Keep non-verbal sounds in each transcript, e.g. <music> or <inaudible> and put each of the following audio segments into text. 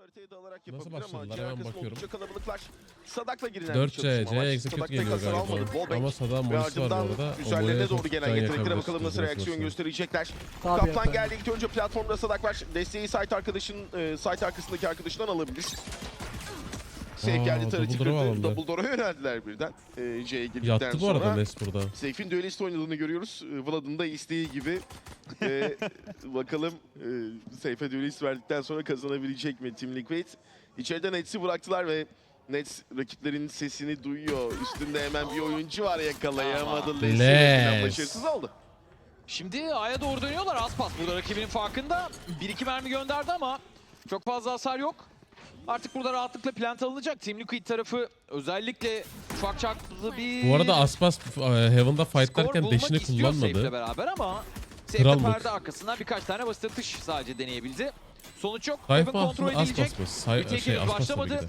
haritaya dalarak Nasıl yapabilir ama başladılar? C Hemen arkasında bakıyorum. oldukça kalabalıklar. Sadak'la girinen 4 bir C, çalışma C var. execute Sadak geliyor tek hasar galiba. almadı. Wallbang Ama Saddam ve Morris var bu ardından arada. O üzerlerine doğru gelen yetenekleri yakabilir, bakalım nasıl reaksiyon gösterecekler. Tabii Kaptan efendim. geldi ilk önce platformda Sadak var. Desteği site arkadaşın, e, site arkasındaki arkadaşından alabilir. Safe Aa, geldi tarafı double door'a kırdı. alındı. Double door'a yöneldiler birden. E, C'ye girdikten Yattı bu sonra. arada Les burada. Seyf'in duelist oynadığını görüyoruz. Ee, Vlad'ın da isteği gibi. Ee, <laughs> bakalım e, Seyf'e duelist verdikten sonra kazanabilecek mi Team Liquid? İçeriden Nets'i bıraktılar ve Nets rakiplerin sesini duyuyor. Üstünde hemen bir oyuncu var yakalayamadı. Les. Les. Başarısız oldu. Şimdi A'ya doğru dönüyorlar. Aspas burada rakibinin farkında. 1-2 mermi gönderdi ama çok fazla hasar yok. Artık burada rahatlıkla plant alınacak. Team Liquid tarafı özellikle ufak çaplı bir Bu arada Aspas e, Heaven'da dash'ini istiyor Safe'le kullanmadı. beraber ama Krallık. perde arkasından birkaç tane basit atış sadece deneyebildi. Sonuç yok. Sayfa Heaven kontrol edilecek. Aspas? Say şey Aspas başlamadı.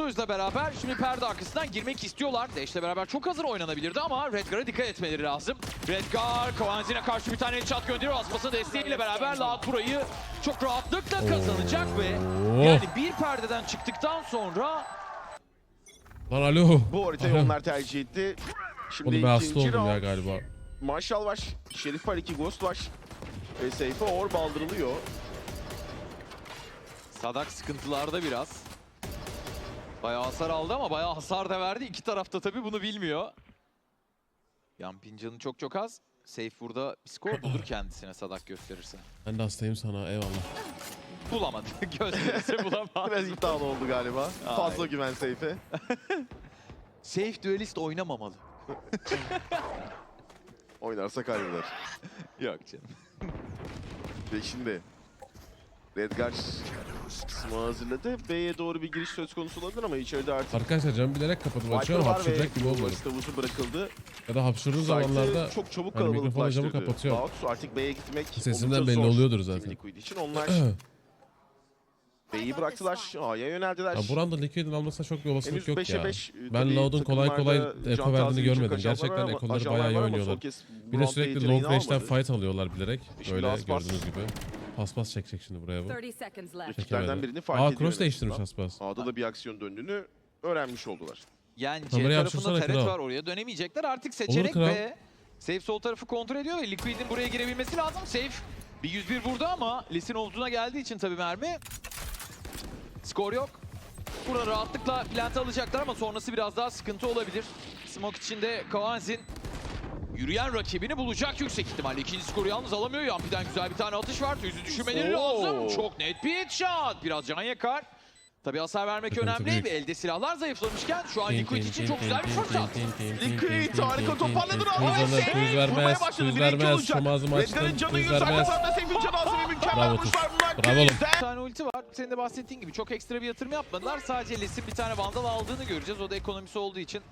De. Tuz'la beraber şimdi perde arkasından girmek istiyorlar. Dash'le beraber çok hazır oynanabilirdi ama Redgar'a dikkat etmeleri lazım. Redgar, Kavanzi'ne karşı bir tane headshot gönderiyor. Aspas'ın desteğiyle beraber Laat burayı çok rahatlıkla kazanacak ve Oo. yani bir perdeden çıktıktan sonra Lan alo. Bu haritayı onlar tercih etti. Şimdi Oğlum ben hasta ikinci oldum ya round. galiba. Marshall var, Şerif var, iki Ghost var. Ve Seyf'e or baldırılıyor. Sadak sıkıntılarda biraz. Bayağı hasar aldı ama bayağı hasar da verdi. İki tarafta tabii bunu bilmiyor. Yampin canı çok çok az. Safe burada bir skor <clears throat> bulur kendisine Sadak gösterirse. Ben de hastayım sana eyvallah. Bulamadı. <laughs> Gösterirse bulamaz. <laughs> Biraz iddialı oldu galiba. Fazla Ay. güven Seyf'e. <laughs> Safe duelist oynamamalı. Oynarsa kaybeder. Yok canım. Ve şimdi Redgar kısmı hazırladı. B'ye doğru bir giriş söz konusu olabilir ama içeride artık Arkadaşlar camı bilerek kapatıp var ve hapşıracak gibi olmadı. Tavusu bırakıldı. Ya da hapşırdığım Site'ı zamanlarda çok çabuk hani mikrofonu camı kapatıyorum. Baut artık B'ye gitmek oldukça belli zor oluyordur zaten. Liquid için. Onlar <clears throat> B'yi bıraktılar. A'ya yöneldiler. Ya buranda Liquid'in almasına çok bir olasılık yok 5'e ya. 5. Ben Loud'un kolay kolay eko verdiğini görmedim. Gerçekten ekoları bayağı iyi oynuyorlar. Bir de sürekli long range'den fight alıyorlar bilerek. Böyle gördüğünüz gibi. Paspas çekecek şimdi buraya bu. 30 seconds left. Rakiplerden birini fark Aa ediyor cross en değiştirmiş azından. Aspas. A'da da bir aksiyon döndüğünü öğrenmiş oldular. Yani C Kamerayı tarafında Teret kral. var oraya dönemeyecekler. Artık seçenek kral. ve Safe sol tarafı kontrol ediyor ve Liquid'in buraya girebilmesi lazım. Safe bir 101 vurdu ama Lis'in omzuna geldiği için tabii mermi. Skor yok. Burada rahatlıkla plant alacaklar ama sonrası biraz daha sıkıntı olabilir. Smoke içinde Kavanzin yürüyen rakibini bulacak yüksek ihtimalle. İkinci skoru yalnız alamıyor. Yampi'den güzel bir tane atış var. Yüzü düşürmeleri Oo. lazım. Çok net bir headshot. Biraz can yakar. Tabii hasar vermek Sıkıntı önemli büyük. ve elde silahlar zayıflamışken şu an Liquid için çok güzel bir fırsat. Liquid harika toparladı Safe tuz vermez, vurmaya başladı. vermez. olacak. Açtım, canı tuz yüz vermez. arkasında Seyf'in canı az bir mükemmel vuruşlar bunlar. Bravo oğlum. Bir tane ulti var. Senin de bahsettiğin gibi çok ekstra bir yatırım yapmadılar. Sadece Les'in bir tane vandal aldığını göreceğiz. O da ekonomisi olduğu için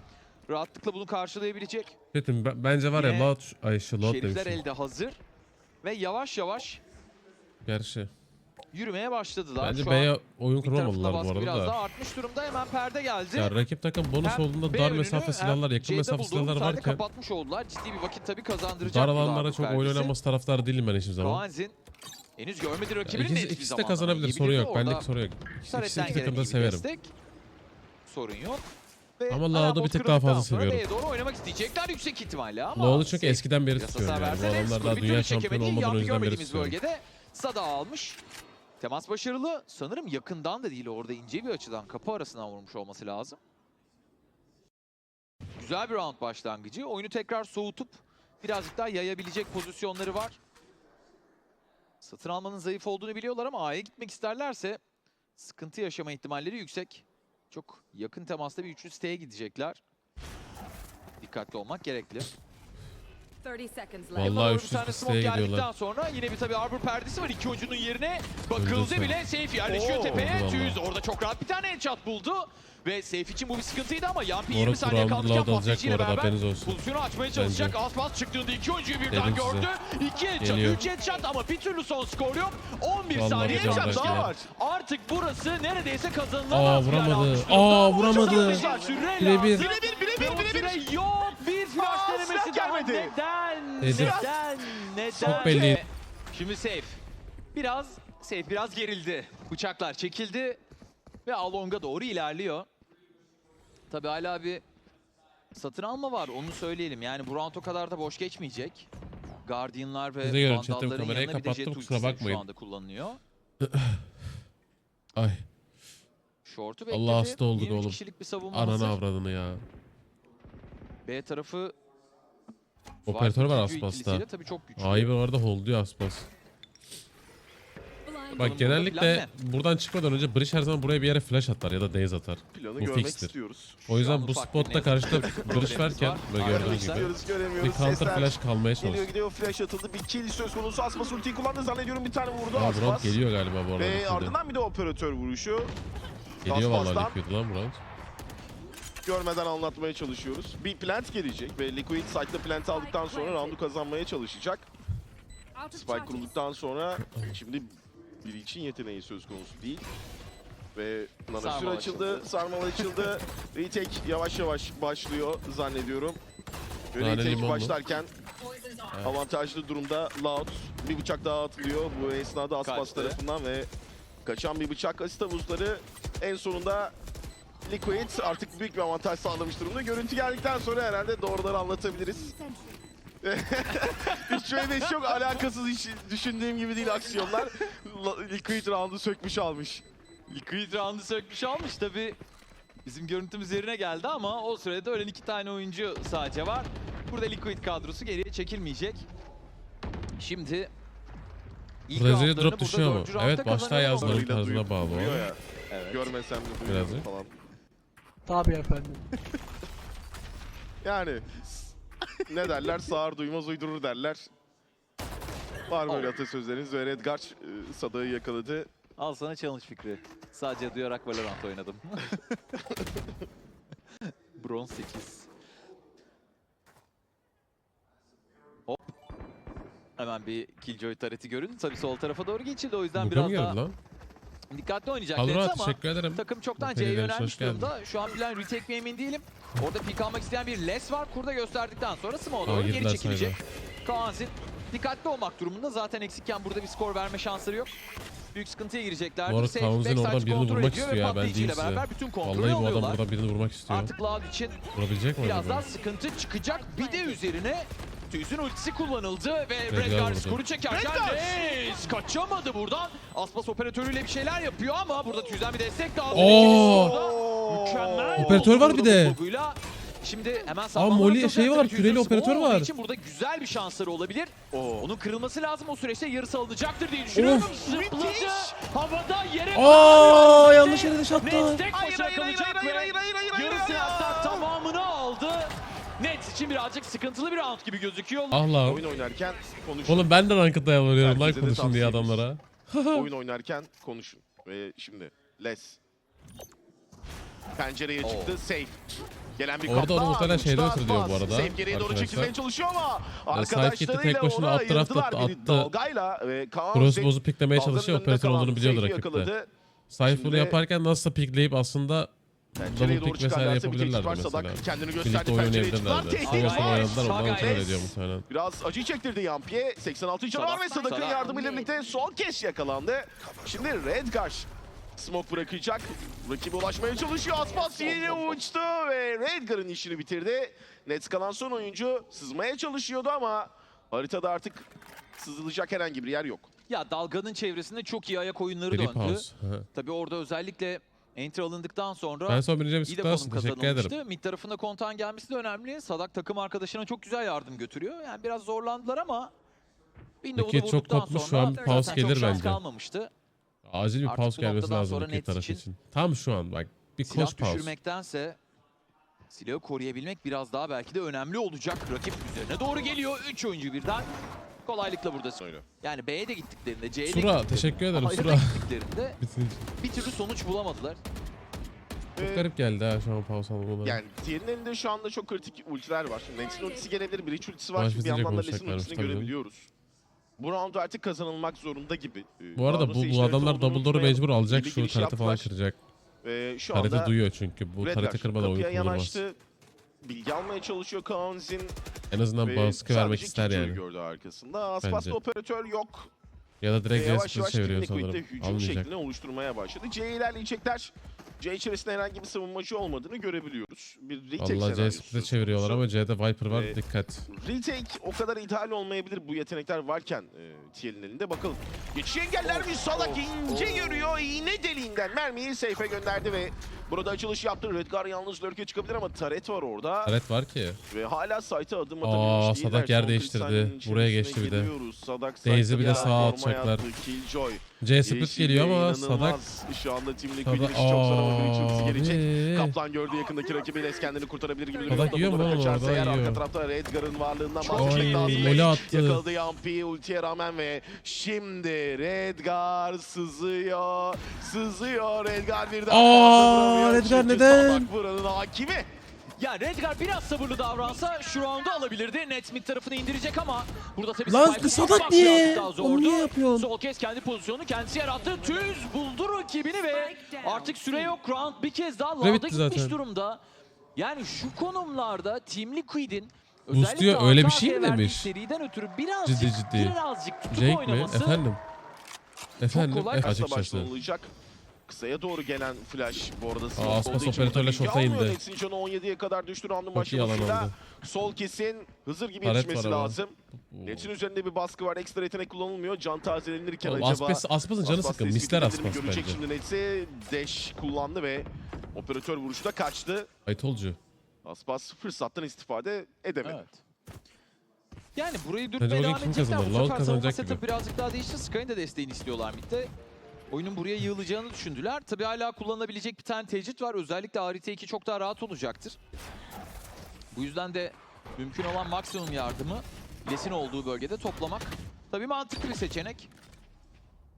rahatlıkla bunu karşılayabilecek. Ben- bence var ya Yine Loud, ay şu Loud Şerifler demişim. elde hazır. Ve yavaş yavaş Gerçi. yürümeye başladılar. Bence Şu B'ye oyun tarafında kuramadılar bu baskı arada biraz da. daha artmış durumda. Hemen perde geldi. Ya rakip takım bonus Hem olduğunda B dar önünü mesafe hem silahlar, yakın C'de mesafe bulduğu silahlar varken kapatmış oldular. Ciddi bir vakit tabii kazandıracak. dar bu alanlara çok oyun perdesi. taraftarı değilim ben hiçbir zaman. Kavanzin henüz görmedi rakibini İkisi, net bir ikisi de zamanda kazanabilir soru yiyebilirdi. yok. Orada soru yok. İkisi, ikisi gelen takımda iyi bir severim. destek. Sorun yok. Ve Ama Loud'u bir tık daha fazla seviyorum. Doğru oynamak isteyecekler yüksek ihtimalle ama. Loud'u çünkü eskiden beri tutuyorum yani. Bu adamlar daha dünya şampiyonu olmadan yüzden beri tutuyorum. bölgede Sada almış. Temas başarılı. Sanırım yakından da değil orada ince bir açıdan kapı arasından vurmuş olması lazım. Güzel bir round başlangıcı. Oyunu tekrar soğutup birazcık daha yayabilecek pozisyonları var. Satın almanın zayıf olduğunu biliyorlar ama A'ya gitmek isterlerse sıkıntı yaşama ihtimalleri yüksek. Çok yakın temasta bir üçlü siteye gidecekler. Dikkatli olmak gerekli. 30 seconds left. Vallahi siteye smoke geldikten gidiyorlar. sonra yine bir tabii arbor perdesi var. İki oyuncunun yerine bakıldı bile. Safe yerleşiyor Oo, tepeye. oldu Tüyüz orada çok rahat bir tane headshot buldu. Ve Safe için bu bir sıkıntıydı ama Yampi 20 Moruk saniye Brown kalmışken Loud alacak bu patlayıcıyla arada beraber haberiniz olsun. pozisyonu açmaya çalışacak. Aspas çıktığında iki oyuncuyu birden Dedim size. gördü. İki headshot, Geliyor. üç headshot ama bir türlü son skor yok. 11 Vallahi saniye can headshot bırak daha ya. var. Artık burası neredeyse kazanılamaz. Aa, bir hal vuramadı. almış Aa, durumda. vuramadı. Çok süre Birebir. lazım. Birebir, birebir, yok. Bir flash Aa, denemesi daha. gelmedi. Neden? Neden? Neden? Çok belli. Şimdi safe. Biraz Seyf biraz gerildi. Bıçaklar çekildi ve Along'a doğru ilerliyor. Tabii hala bir satın alma var onu söyleyelim. Yani bu round o kadar da boş geçmeyecek. Guardian'lar ve Vandal'ların yanına bir de kapattım, Jet ultisi bakmayın. Şu anda kullanılıyor. Ay Short'u bekledi. Allah hasta olduk oğlum. ananı hazır. avradını ya. B tarafı Operatör var Aspas'ta. Tabii çok güçlü. Ayı orada holduyor Aspas. Bak genellikle buradan çıkmadan önce Breach her zaman buraya bir yere flash atar ya da daze atar. Planı Bu fixtir. istiyoruz. O yüzden bu spotta karşıda Breach varken var. böyle gördüğünüz gibi bir counter Sesler flash kalmaya Geliyor çalış. gidiyor flash atıldı. Bir kill söz konusu. Aspas ultiyi kullandı zannediyorum bir tane vurdu Aa Aspas. Bront geliyor galiba bu arada. Ve ardından bir de operatör vuruşu. Geliyor vallahi Liquid lan Bront. Görmeden anlatmaya çalışıyoruz. Bir plant gelecek ve Liquid site'da plant aldıktan sonra roundu kazanmaya çalışacak. Spike kurulduktan sonra şimdi biri için yeteneği söz konusu değil. Ve Nanasür açıldı, açıldı. sarmal açıldı. <laughs> Retake yavaş yavaş başlıyor zannediyorum. Ve retake başlarken avantajlı durumda Loud bir bıçak daha atılıyor bu esnada Aspas Kaçtı. tarafından ve kaçan bir bıçak asit havuzları en sonunda Liquid artık büyük bir avantaj sağlamış durumda. Görüntü geldikten sonra herhalde doğruları anlatabiliriz. <laughs> Hiç şöyle çok alakasız hiç düşündüğüm gibi değil aksiyonlar. La- Liquid roundu sökmüş almış. Liquid round'u sökmüş almış tabi. Bizim görüntümüz yerine geldi ama o sürede ölen iki tane oyuncu sadece var. Burada Liquid kadrosu geriye çekilmeyecek. Şimdi ilk Rezil roundlarını drop düşüyor mu? Evet başta Onlarıyla tarzına bağlı ya. Evet. Görmesem de duyuyorum falan. Tabii efendim. <laughs> Yani ne derler sağır duymaz uydurur derler. Var böyle atasözleriniz ve Redgar e, yakaladı. Al sana challenge fikri. Sadece duyarak Valorant oynadım. <laughs> Bronz 8. Hop. Hemen bir Killjoy tareti görün. Tabii sol tarafa doğru geçildi. O yüzden Buka mı biraz geldi daha lan? Dikkatli oynayacak Kadro Nets ama teşekkür ederim. takım çoktan C'ye yönelmiş durumda. Şu an plan retake mi emin değilim. Orada pik almak isteyen bir Les var. Kurda gösterdikten sonra Smoke'a doğru geri çekilecek. Kaanzin dikkatli olmak durumunda. Zaten eksikken burada bir skor verme şansları yok. Büyük sıkıntıya girecekler. Bu arada Kaanzin oradan birini vurmak istiyor ya, ben diyeyim size. Vallahi bu adam buradan birini vurmak istiyor. Artık Loud için Vurabilecek mi biraz daha sıkıntı çıkacak. Bir de üzerine Tüz'ün ultisi kullanıldı ve Redgar skoru çekerken Reis kaçamadı buradan. Aspas operatörüyle bir şeyler yapıyor ama burada Tüz'den bir destek daha aldı. Mükemmel. Operatör var bir de. Şimdi hemen Aa, Molly şey var, küreli operatör var. için burada güzel bir şansları olabilir. Oo. Onun kırılması lazım. O süreçte yarısı alınacaktır diye düşünüyorum. Of. Zıpladı. Havada yere Aa yanlış yere dış attı. Hayır, hayır, hayır, kalacak hayır, ve hayır, hayır, hayır, hayır, yarısı tamamını aldı. Nets için birazcık sıkıntılı bir round gibi gözüküyor. Ah lan. Oyun oynarken konuşun. Oğlum ben de rankıda yalvarıyorum lan konuşun diye adamlara. <laughs> Oyun oynarken konuşun. Ve şimdi Les. Pencereye çıktı. Safe. Gelen bir Orada onu muhtemelen şeyden hatırlıyor bu arada Safe geriye doğru çekilmeye çalışıyor ama arkadaşlarıyla tek başına alt tarafta attı. dalgayla ve Kaan Crossbow'u piklemeye çalışıyor. Operatör olduğunu biliyordu rakipte. Sayf bunu yaparken nasılsa pikleyip aslında Pencereye doğru çıkarlarsa bir yapabilirlerdi var. mesela. Sadak kendini gösterdi. Pencereye çıktılar. Tehdit var. Biraz acı çektirdi Yampi'ye. 86 canı var Sadak, ve Sadak'ın Sadak. yardımıyla birlikte son kez yakalandı. Şimdi Redgar smoke bırakacak. Rakibe ulaşmaya çalışıyor. Aspas yine uçtu ve Redgar'ın işini bitirdi. Nets kalan son oyuncu sızmaya çalışıyordu ama haritada artık sızılacak herhangi bir yer yok. Ya dalganın çevresinde çok iyi ayak oyunları Grip döndü. Tabii orada özellikle entry alındıktan sonra Ben son birinci olsun. Teşekkür ederim. Mid tarafında kontağın gelmesi de önemli. Sadak takım arkadaşına çok güzel yardım götürüyor. Yani biraz zorlandılar ama Windows'u Buket çok kopmuş, şu an bir pause gelir bence. kalmamıştı. Acil bir Artık pause gelmesi lazım iki taraf için için. Tam şu an bak. Bir Silah koş pause. düşürmektense silahı koruyabilmek biraz daha belki de önemli olacak. Rakip üzerine doğru geliyor. 3 oyuncu birden. Kolaylıkla. Öyle. Yani B'ye de gittiklerinde, C'ye de Sura gittiklerinde, teşekkür ederim A'ya da Sura. gittiklerinde <laughs> bir türlü sonuç bulamadılar. Çok Ee, garip geldi ha şu an pause almaları. Yani diğerinin elinde şu anda çok kritik ultiler var. Nets'in ultisi gelebilir, Breach ultisi var. Maç Şimdi bir bitince yandan da konuşacaklarmış ultisini tabii canım. görebiliyoruz. Bu round artık kazanılmak zorunda gibi. Ee, Bu arada bu, bu adamlar olduğunu double door'u unutmayalım. mecbur alacak şu giriş tarafı falan yaptılar. kıracak. Ee, şu anda duyuyor çünkü. Bu Redgar tarafı kırmadan oyun kapıya kurulmaz. yanaştı. Bilgi almaya çalışıyor Kaanzin. En azından baskı vermek ister yani. gördü arkasında. Aspas'ta operatör yok. Ya da direkt yavaş çeviriyor sanırım. hücum Almayacak. şeklini oluşturmaya başladı. C ilerleyecekler. C içerisinde herhangi bir savunmacı olmadığını görebiliyoruz. Bir retake Valla C split'e çeviriyorlar ama C'de Viper var Ee, dikkat. Retake o kadar ideal olmayabilir bu yetenekler varken e, TL'in elinde. Bakalım. Geçişi engeller mi? Salak ince görüyor. İğne deliğinden mermiyi safe'e gönderdi ve burada açılış yaptı. Redgar yalnız lurk'e çıkabilir ama Taret var orada. Taret var ki. Ve hala site'a adım Aa, atabilmiş değiller. Sadak yer değiştirdi. 40 saniyenin Buraya geçti bir de. Sadak Daisy site'da bir de bir sağa atacaklar. C split geliyor ama Sadak. Şu anda Liquid'in Sadak çok ultisi gelecek. Kaplan gördü yakındaki rakibiyle kendini kurtarabilir gibi. Sadak yiyor mu oğlum orada? eğer arka Yiyor. tarafta Redgar'ın varlığından bahsetmek lazım. Golü attı. Yakaladı Yampi ultiye rağmen ve şimdi Redgar sızıyor. Sızıyor Redgar birden. Aa. Redgar neden? Buranın hakimi. Ya Redgar biraz sabırlı davransa şu roundu alabilirdi. Net tarafını indirecek ama burada tabii Lan Spike'ı Sadak tutmak niye? Onu niye yapıyorsun? Sol kez kendi pozisyonunu kendisi yarattı. Tüz buldu rakibini ve artık süre yok. Round bir kez daha bitti gitmiş zaten. durumda. Yani şu konumlarda Team Liquid'in Boostluyor, özellikle öyle bir şey mi demiş? ötürü birazcık, Ciddi ciddi. birazcık Jake mi? oynaması Efendim? Efendim? kolay. Eh, Kasa açıkçası. başlanılacak. Kısaya doğru gelen flash bu arada Aspas operatörle almıyor. indi. Canı 17'ye kadar düştü roundun başlamasıyla. Sol kesin Hızır gibi Taret yetişmesi lazım. Nets'in üzerinde bir baskı var. Ekstra yetenek kullanılmıyor. Can tazelenirken Oğlum, acaba... Aspas, Aspas'ın canı Aspas sıkın. Misler Aspas Görecek bence. şimdi Nets'i dash kullandı ve operatör vuruşu da kaçtı. Aytolcu. Aspas fırsattan istifade edemedi. Evet. Yani burayı dürtmeye devam edecekler. Bu sefer savunma kazanacak setup birazcık daha değişti. Sky'ın da desteğini istiyorlar midde. Oyunun buraya yığılacağını düşündüler. Tabii hala kullanılabilecek bir tane tecrit var. Özellikle harita 2 çok daha rahat olacaktır. Bu yüzden de mümkün olan maksimum yardımı Les'in olduğu bölgede toplamak. Tabii mantıklı bir seçenek.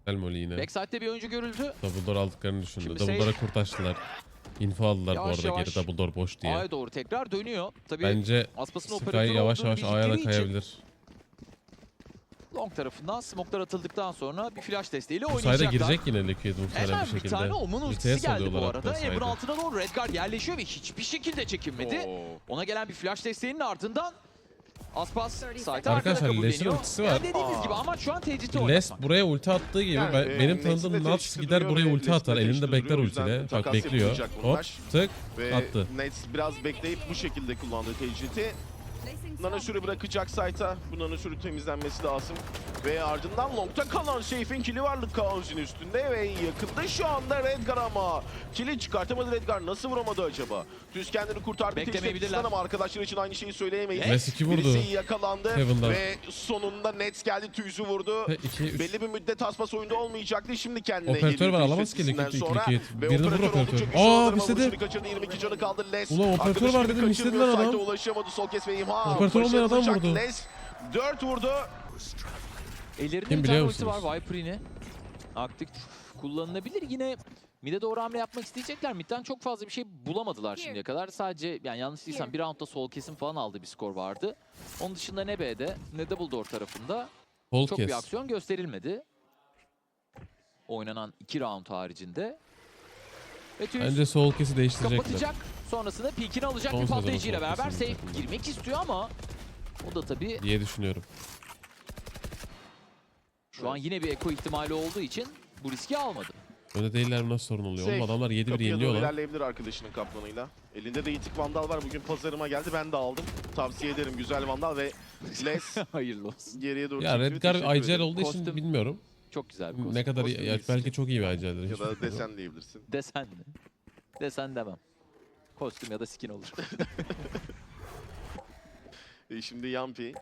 Elmoli yine. Backside'de bir oyuncu görüldü. Dumbledore aldıklarını düşündü. Şimdi Dumbledore'a safe. kurt açtılar. Info aldılar bu Yavaş arada yavaş. geri Dumbledore boş diye. A'ya doğru tekrar dönüyor. Tabii Bence Sky yavaş yavaş A'ya da bildikleri için kayabilir. Long tarafından smoke'lar atıldıktan sonra bir flash desteğiyle Bu oynayacaklar. sayede girecek yine Liquid muhtemelen bir bir şekilde. tane Omun ultisi geldi bu arada. sayede. altına doğru Redguard yerleşiyor ve hiçbir şekilde çekinmedi. Oo. Ona gelen bir flash desteğinin ardından Aspas site Arkadaşlar, kabulleniyor. ultisi var. Yani dediğimiz Aa. gibi ama şu an tecriti Les oynatmak. buraya ulti attığı gibi Yani, ben- e, benim tanıdığım Nuts teşhisi gider buraya ulti atar. Elinde bekler ultiyle. Bak bekliyor. Hop tık Ve attı. Nets biraz bekleyip bu şekilde kullandığı tecriti. Placing Nana swarm sürü bırakacak site'a. Bu Nana sürü temizlenmesi lazım. Ve ardından longta kalan Seyf'in kili varlık Kaos'un üstünde ve yakında şu anda Redgar ama. Kili çıkartamadı Redgar. Nasıl vuramadı acaba? Düz kendini kurtardı Beklemeyebilirler. Twitch'ten ama arkadaşlar için aynı şeyi söyleyemeyiz. Les iki vurdu. Birisi yakalandı Heaven'dan. ve sonunda Nets geldi Tüyüz'ü vurdu. Ve iki, üç. Belli bir müddet Aspas oyunda olmayacaktı. Şimdi kendine Operatör geliyor var, Tüyüz alamaz ki. Liquid. Ve Birini vur operatör operatör. oldukça güçlü Aa, oldu ama misledi. kaçırdı. 22 canı kaldı Les. Ulan operatör var dedim, misledi lan adam. Ulaşamadı. Sol kes Operatör olmayan adam vurdu. Les 4 vurdu. Ellerinde Kim bir tane ulti var Viper yine. Aktif kullanılabilir. Yine mid'e doğru hamle yapmak isteyecekler. Mid'den çok fazla bir şey bulamadılar şimdiye kadar. Sadece yani yanlış değilsem bir roundda sol kesim falan aldığı bir skor vardı. Onun dışında ne B'de ne Double Door tarafında Kol çok kes. bir aksiyon gösterilmedi. Oynanan iki round haricinde. Ve Bence sol kesi değiştirecekler. kapatacak. Sonrasında peekini alacak Son bir patlayıcıyla beraber safe girmek istiyor ama o da tabii diye düşünüyorum. şu an yine bir eko ihtimali olduğu için bu riski almadı. Öyle değiller mi nasıl sorun oluyor? Oğlum adamlar 7-1 Kapıya doğru yeniliyorlar. ilerleyebilir arkadaşının kaplanıyla. Elinde de itik vandal var. Bugün pazarıma geldi. Ben de aldım. Tavsiye ederim. Güzel vandal ve Les <laughs> Hayırlı olsun. geriye doğru Ya çekiliyor. Redgar Teşekkür ederim. olduğu için Kostüm. bilmiyorum. Çok güzel bir kostüm. Ne kadar iyi, kostüm ya iyisi. belki çok iyi bir IGL'dir. Ya da bilmiyorum. desen diyebilirsin. Desen mi? Desen demem. Kostüm ya da skin olur. <laughs> E, şimdi Yampi.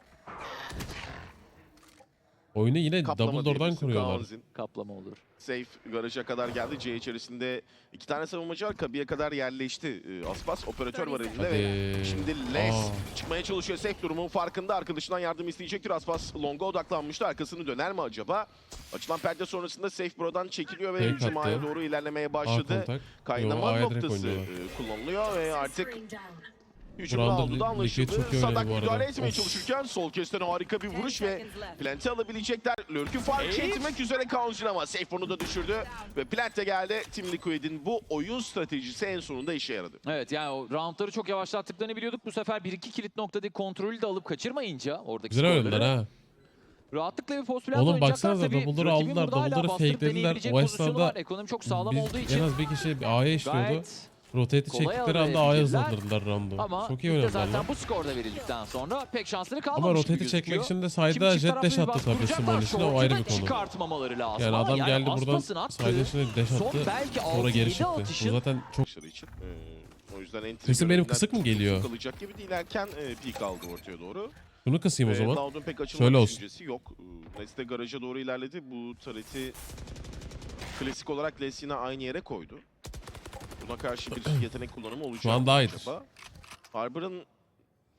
Oyunu yine Kaplama Dumbledore'dan diyebilirsin. kuruyorlar. Kaanzin. Kaplama olur. Safe garaja kadar geldi. C içerisinde iki tane savunmacı var. Kabiye kadar yerleşti. Ee, Aspas operatör var elinde ve Hadi. şimdi Les Aa. çıkmaya çalışıyor. Safe durumun farkında. Arkadaşından yardım isteyecektir. Aspas longa odaklanmıştı. Arkasını döner mi acaba? Açılan perde sonrasında Safe buradan çekiliyor ve Fake hücum attı. Doğru ilerlemeye başladı. kontak. Kaynama Yo, A'ya direkt noktası oynuyorlar. e, kullanılıyor ve artık aldığı da Liquid anlaşıldı. çok iyi oynadı Sadak bu arada. müdahale etmeye Of. çalışırken sol kesten harika bir vuruş ve Plant'i alabilecekler. Lurk'ü fark Elif. etmek üzere Kaunzin ama Safe onu da düşürdü. Ve Plant de geldi. Team Liquid'in bu oyun stratejisi en sonunda işe yaradı. Evet yani o roundları çok yavaşlattıklarını biliyorduk. Bu sefer 1-2 kilit noktadaki kontrolü de alıp kaçırmayınca oradaki Güzel oynadılar ha. Rahatlıkla bir post plant Oğlum oynayacaklar baksanıza Rakibin aldılar, bastırıp fakelediler. O esnada. Ekonomi çok sağlam olduğu için. en az bir kişi A'ya işliyordu. Gayet Rotate'i kolay çektikleri anda A'ya hızlandırdılar roundu. ama Çok iyi ilk de oynadılar zaten lan. bu skorda verildikten sonra pek şansları kalmamış Ama gibi rotate'i gözüküyor. çekmek için de Şimdi sayda çift jet taraflı dash bir attı baskı tabii kuracaklar. Simon için o Short'u ayrı da bir konu. çıkartmaları lazım Yani ama adam geldi buradan Aspas'ın attığı sayda içine dash son attı. belki Sonra geri 6-7 çıktı. Bu atışın zaten çok Başarı için. Ee, o yüzden entry Sesim benim kısık mı geliyor? uzun Kalacak gibi değil erken e, peak aldı ortaya doğru. Bunu kısayım o zaman. Loud'un pek açılma Şöyle olsun. düşüncesi yok. Ee, Nets de garaja doğru ilerledi. Bu tareti klasik olarak Lesin'e aynı yere koydu. Buna karşı bir <clears throat> yetenek kullanımı olacak. Şu an daha iyidir. acaba? Harbor'ın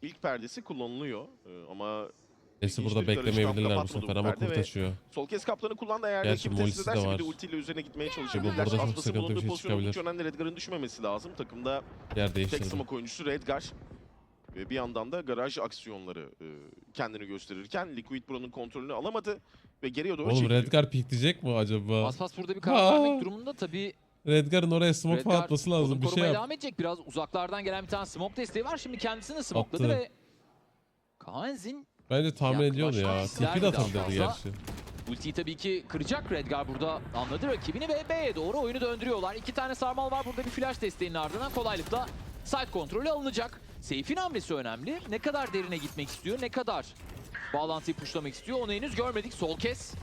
ilk perdesi kullanılıyor Ee, ama Neyse İlginç burada beklemeyebilirler bu sefer ama perde ve kurtaşıyor. Sol kes kaptanı kullandı eğer Gerçi rakip de ederse bir de ultiyle üzerine gitmeye Bu çalışabilirler. burada çok sıkıntı bir şey çıkabilir. önemli. Redgar'ın düşmemesi lazım. Takımda Yer tek smoke oyuncusu Redgar. Ve bir yandan da garaj aksiyonları e, kendini gösterirken Liquid Pro'nun kontrolünü alamadı ve geriye doğru Oğlum çekildi. Redgar pikleyecek mi acaba? Aspas burada bir karar vermek durumunda tabii. Redgar'ın oraya smoke Redgar falan atması lazım. Bir şey yap. devam edecek. Biraz uzaklardan gelen bir tane smoke desteği var. Şimdi kendisini smokeladı Attı. ve Kaanzin Bence tahmin ediyordu ya. TP de isterdi atabilirdi gerçi. ultiyi tabii ki kıracak. Redgar burada anladı rakibini ve B'ye doğru oyunu döndürüyorlar. İki tane sarmal var. Burada bir flash desteğinin ardından kolaylıkla side kontrolü alınacak. Seyf'in hamlesi önemli. Ne kadar derine gitmek istiyor, ne kadar bağlantıyı puşlamak istiyor onu henüz görmedik. Sol kes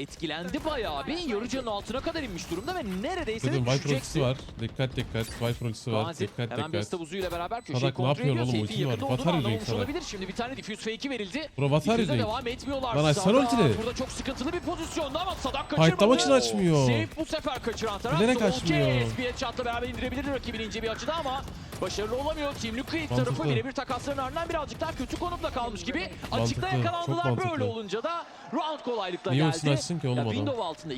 etkilendi bayağı bir. Yarıcanın altına kadar inmiş durumda ve neredeyse Dedim de düşecekti. var. Dikkat dikkat. Viper ultisi var. Kaanzin Dikkat hemen dikkat. stavuzuyla beraber köşeyi Sadak ne kontrol ediyor. oğlum? Seyfin Ulti var. yakında olduğunu Sadak. olabilir. Şimdi bir tane diffuse fake'i verildi. Bro Diffuse'e yiyecek. devam etmiyorlar. Lan açsana ultini. Burada çok sıkıntılı bir pozisyonda ama Sadak kaçırmadı. Fightlamak için açmıyor. Seyf bu sefer kaçıran taraf. Bilerek açmıyor. bir headshot'la beraber indirebilir rakibini ince bir açıda ama başarılı olamıyor. Team Liquid tarafı birebir takasların ardından birazcık daha kötü konumda kalmış gibi. Açıkta Mantıklı, yakalandılar böyle olunca da round kolaylıkla Niye geldi. açsın ki oğlum ya adam? window altında.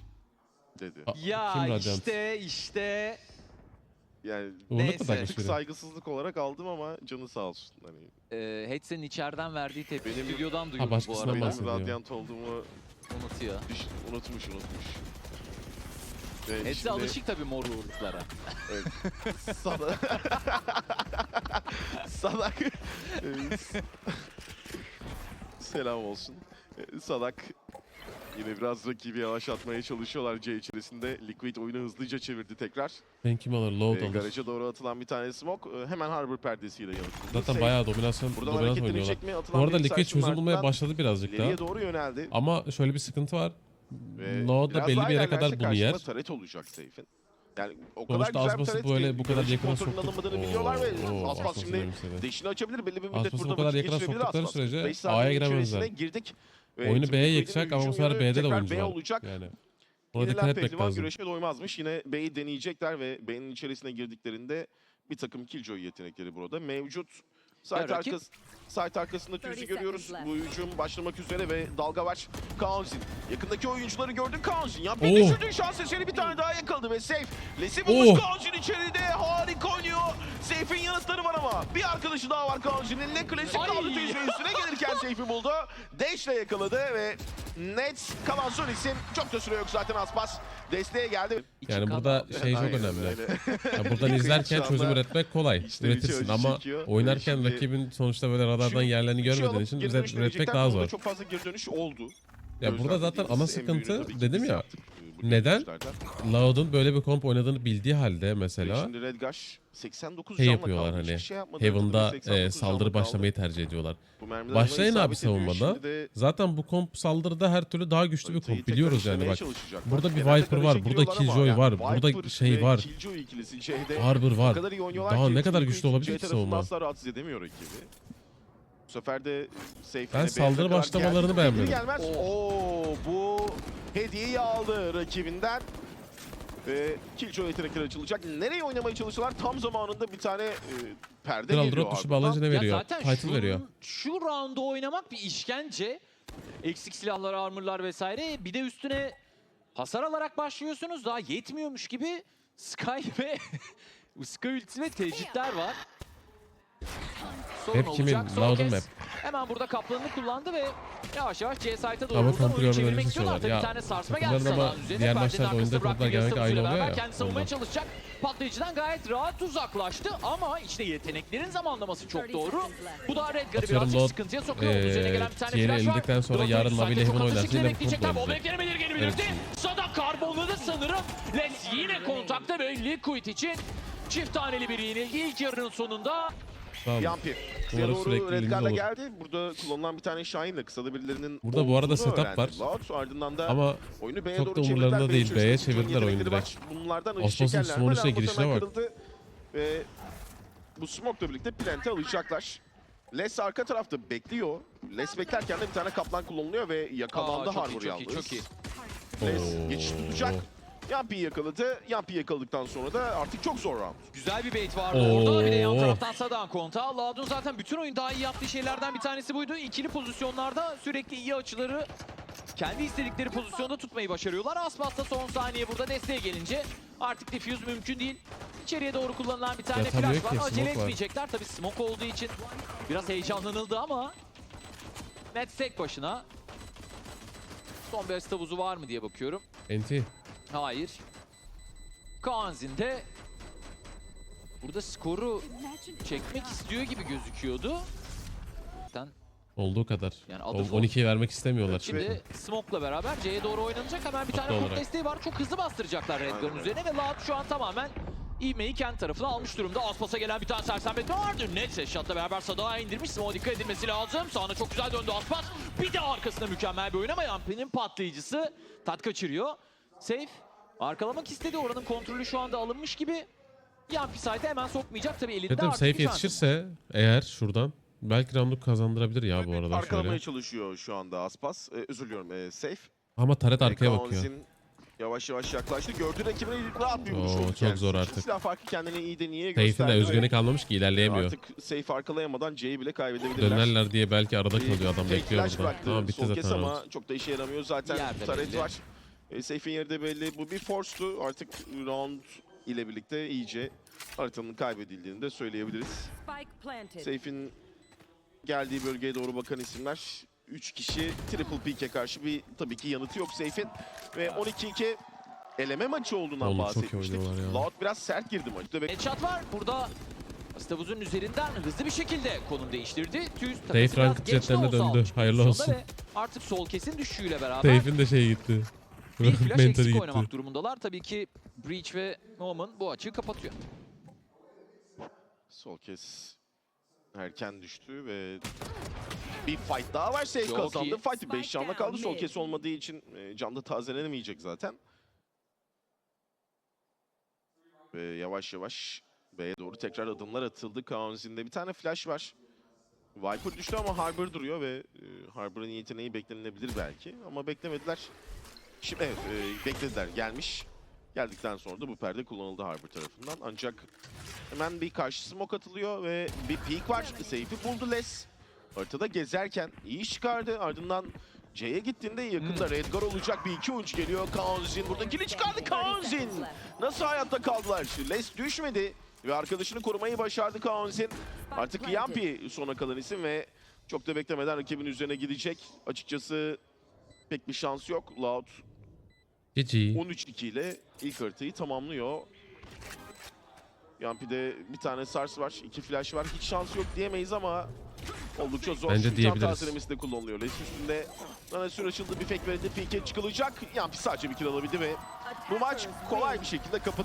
dedi. Aa, Ya Kim Radiant? işte işte Yani Neyse. tık saygısızlık olarak aldım ama canı sağ olsun. Hani e, Hetz'in içeriden verdiği tepki Benim- stüdyodan duyuyoruz bu arada. benim radyant olduğumu Unutuyor. düş- unutmuş unutmuş. Ve Hetz'e şimdi- alışık tabii mor uğurluklara. <laughs> Sana... Salak. Ee, s- Selam olsun. Ee, Salak yine biraz rakibi yavaşlatmaya çalışıyorlar C içerisinde. Liquid oyunu hızlıca çevirdi tekrar. Ben kim alır? Load Ee, alır. garaja doğru atılan bir tane smoke e, hemen Harbor perdesiyle yanıtlandı. Zaten Safe bayağı dominasyon, buradan dominant hareketlenecek oynuyorlar. mi? Bu arada bir Liquid çözüm bulmaya başladı birazcık daha. İleriye doğru yöneldi. Ama şöyle bir sıkıntı var. Ve Load da biraz belli daha bir yere ilerlerse kadar bunu yer. taret olacak Seyf'in. Yani o kadar Sonuçta güzel bir Asbas'ı taret böyle ki bu kadar yarışın yakına kontrolünün soktuk. alınmadığını biliyorlar ve Oo, Aspas Asbas'ı şimdi demişler. Deşini açabilir. Belli bir müddet Asbas'ı burada bu kadar vakit yakına geçirebilir soktukları Aspas. sürece Beş A'ya giremezler. içerisine girdik. Ve Oyunu B'ye geçecek ama bu hücum sefer yönü B'de de tekrar oyuncu B var. olacak. Yani. Ona Yenilen dikkat etmek pehlivan lazım. güreşe doymazmış. Yine B'yi deneyecekler ve B'nin içerisine girdiklerinde bir takım killjoy yetenekleri burada mevcut. Site, arkas, site arkasında Tüz'ü 30 görüyoruz. Bu hücum başlamak üzere ve dalga var. Kaanzin. Yakındaki oyuncuları gördün Kaanzin. Ya bir Oh. düşürdün şans eseri bir tane daha yakaladı ve safe. Lesi Oh. bulmuş Kaanzin içeride. Harika oynuyor. Safe'in yanıtları var ama bir arkadaşı daha var Kaanzin'in. Ne klasik kaldı ve üstüne gelirken Safe'i buldu. Dash'le yakaladı ve Nets kalan son isim. Çok da süre yok zaten Aspas. Desteğe geldi. Yani burada şey çok önemli. öyle. Ya <laughs> buradan izlerken çözüm üretmek kolay. içe Üretirsin ama çekiyor. oynarken Şimdi- rakibin sonuçta böyle radardan yerlerini Şey görmediğin için üretmek daha Burada zor. Çok fazla geri dönüş oldu. Ya burada zaten ana sıkıntı dedim ya. Neden? Loud'un böyle bir komp oynadığını bildiği halde mesela Şimdi Redgash 89 şey canla yapıyorlar kaldı. hani Hiçbir şey yapmadı. Heaven'da 89 e, canla saldırı kaldı. başlamayı tercih ediyorlar. Bu mermiler Başlayın abi isabet ediyor. savunmada. Şimdi de Zaten bu komp saldırıda her türlü daha güçlü bir haritayı komp tekrar biliyoruz yani işlemeye bak. çalışacaklar. Burada bir Genelde Viper var, burada giriyorlar ama Killjoy yani var, burada Viper şey ve var. Killjoy ikilisi o var. kadar iyi oynuyorlar Daha ki ne kadar güçlü olabilir C ki savunma? asla rahatsız edemiyor rakibi. Bu sefer de Ben saldırı kadar başlamalarını geldi. beğenmedim. Gelmez. Oo bu hediyeyi aldı rakibinden. Ve Killjoy yetenekleri açılacak. Nereye oynamaya çalıştılar? Tam zamanında bir tane e, perde Kral geliyor drop dışı Ya veriyor? zaten Title şu, veriyor. Şu roundu oynamak bir işkence. Eksik silahlar, armorlar vesaire. Bir de üstüne hasar alarak başlıyorsunuz. Daha yetmiyormuş gibi Sky ve <laughs> Sky ultisi ve tecritler var. Sorun Hep kimin? olacak. Son Loud'un kez map. Hemen burada kaplanını kullandı ve yavaş yavaş C site'a doğru Ama buradan kontrol görmeden çevirmek istiyorlar. Tabii seçiyorlar. bir Ya, tane sarsma geldi takımların ama Sada'nın üzerine. diğer Perdenin maçlarda arkasında oyunda bıraktı kodlar genellikle Yasavuz'uyla aynı oluyor beraber ya, Kendini savunmaya ondan. çalışacak. Patlayıcıdan gayet rahat uzaklaştı ama işte yeteneklerin zamanlaması çok doğru. Bu da Redgar'ı Atıyorum birazcık Lord, sıkıntıya sokuyor. Onun üzerine eee, gelen bir tane flash var. elindikten sonra Dördüncü yarın site'de Navi ile çok Heaven hızlı oynarsa şekilde yine bir bekleyecekler. kontrol Bomba olacak. eklenebilir geri belirtti. Sada karbonladı sanırım. Let's yine kontakta ve Liquid için çift taneli bir yenilgi ilk yarının sonunda. Tamam. Yampi. Umarım Doğru sürekli Redgar'la olur. geldi. Burada kullanılan bir tane Shine'la kısada birilerinin Burada bu arada setup öğrendi var. Loud. Ardından da Ama oyunu B'ye çok doğru da çevirdiler. umurlarında değil. B'ye çevirdiler oyunu direkt. var. Bunlardan Osmos'un smoke'un içine girişine bak. Ve bu smoke'la birlikte plant'i alacaklar. Les arka tarafta bekliyor. Les beklerken de bir tane kaplan kullanılıyor ve yakalandı iyi, Harbor çok iyi, yalnız. çok iyi. Les geçiş tutacak. Yampi'yi yakaladı. Yampi'yi yakaladıktan sonra da artık çok zor round. Güzel bir bait vardı Oo. orada. Bir de yan taraftan Sadan konta. Loud'un zaten bütün oyun daha iyi yaptığı şeylerden bir tanesi buydu. İkili pozisyonlarda sürekli iyi açıları kendi istedikleri pozisyonda tutmayı başarıyorlar. Aspas da son saniye burada desteğe gelince artık defuse mümkün değil. İçeriye doğru kullanılan bir tane Yatamıyor flash var. Acele smoke var. etmeyecekler. Tabii smoke olduğu için biraz heyecanlanıldı ama Nets tek başına. Son bir asist havuzu var mı diye bakıyorum. NT. Hayır. Kaanzin de burada skoru çekmek istiyor gibi gözüküyordu. Olduğu kadar. Yani O- adı Fo- 12'yi vermek istemiyorlar. şimdi Smoke'la beraber C'ye doğru oynanacak. Hemen bir tane Haklı kurt olarak. desteği var. Çok hızlı bastıracaklar Redgar'ın Aynen. üzerine ve Loud şu an tamamen ivmeyi kendi tarafına almış durumda. Aspas'a gelen bir tane sersemletme vardı. Netse shot'la beraber Sada'ya indirmiş. Smoke'a dikkat edilmesi lazım. Sağına çok güzel döndü Aspas. Bir de arkasında mükemmel bir oyun ama Yampi'nin patlayıcısı tat kaçırıyor. Safe arkalamak istedi. Oranın kontrolü şu anda alınmış gibi. Yampi site'e hemen sokmayacak. Tabii elinde Dedim safe yetişirse eğer şuradan belki round'u kazandırabilir ya bu arada Arkalamaya şöyle. çalışıyor şu anda Aspas. Ee, özür diliyorum. Ee, safe. Ama taret arkaya Ee, bakıyor. Kaanzin Yavaş yavaş yaklaştı. Gördü rakibine rahat bir vuruş Oo, oldu çok kendisi zor için. artık. Silah farkı kendine iyi de niye Safe'in de gösterdi. özgüveni ve kalmamış ki ilerleyemiyor. Artık safe arkalayamadan C'yi bile kaybedebilirler. Dönerler diye belki arada Bir kalıyor adam bekliyor flash burada. bıraktı Tamam bitti sol kes zaten ama çok da işe yaramıyor. Zaten Yerde taret belli. var. E, Safe'in yeri de belli. Bu bir force'tu. Artık round ile birlikte iyice haritanın kaybedildiğini de söyleyebiliriz. Safe'in geldiği bölgeye doğru bakan isimler 3 kişi Triple Peak'e karşı bir tabii ki yanıtı yok Safe'in. Ve 12-2 eleme maçı olduğundan Oğlum bahsetmiştik. Loud biraz sert girdi maçta. Headshot var. Burada Stavuz'un üzerinden hızlı bir şekilde konum değiştirdi. De jetlerine olsa döndü. Hayırlı olsun. ve Artık sol kesin düşüşüyle beraber Safe'in de şey gitti. Bir flash Mentali eksik gitti. oynamak durumundalar. Tabii ki Breach ve Norman bu açığı kapatıyor. Sol kes erken düştü ve bir fight daha var. Safe Çok kazandı. iyi. Fight 5 canla kaldı. Sol kes olmadığı için e, can da tazelenemeyecek zaten. Ve yavaş yavaş B'ye doğru tekrar adımlar atıldı. Kaanzin'de bir tane flash var. Viper düştü ama Harbor duruyor ve e, Harbor'ın yeteneği beklenilebilir belki. Ama beklemediler. Şimdi evet e, beklediler. Gelmiş. Geldikten sonra da bu perde kullanıldı Harbor tarafından. Ancak Hemen bir karşı smoke atılıyor ve bir peek var. Safe'i buldu Les. Haritada gezerken iyi iş çıkardı. Ardından C'ye gittiğinde yakında Redgar olacak bir iki oyuncu geliyor. Kaanzin burada kili çıkardı Kaanzin. Nasıl hayatta kaldılar? Les düşmedi ve arkadaşını korumayı başardı Kaanzin. Artık Yampi sona kalan isim ve çok da beklemeden rakibin üzerine gidecek. Açıkçası pek bir şans yok. Loud GG. 13-2 ile ilk haritayı tamamlıyor. Yampi'de bir tane sars var, iki flash var. Hiç şans yok diyemeyiz ama oldukça zor. Bence Can diyebiliriz. de kullanılıyor. Les üstünde Nana süre açıldı, bir fake verildi. PK çıkılacak. Yampi sadece bir kill alabildi ve bu maç kolay bir şekilde kapatıldı.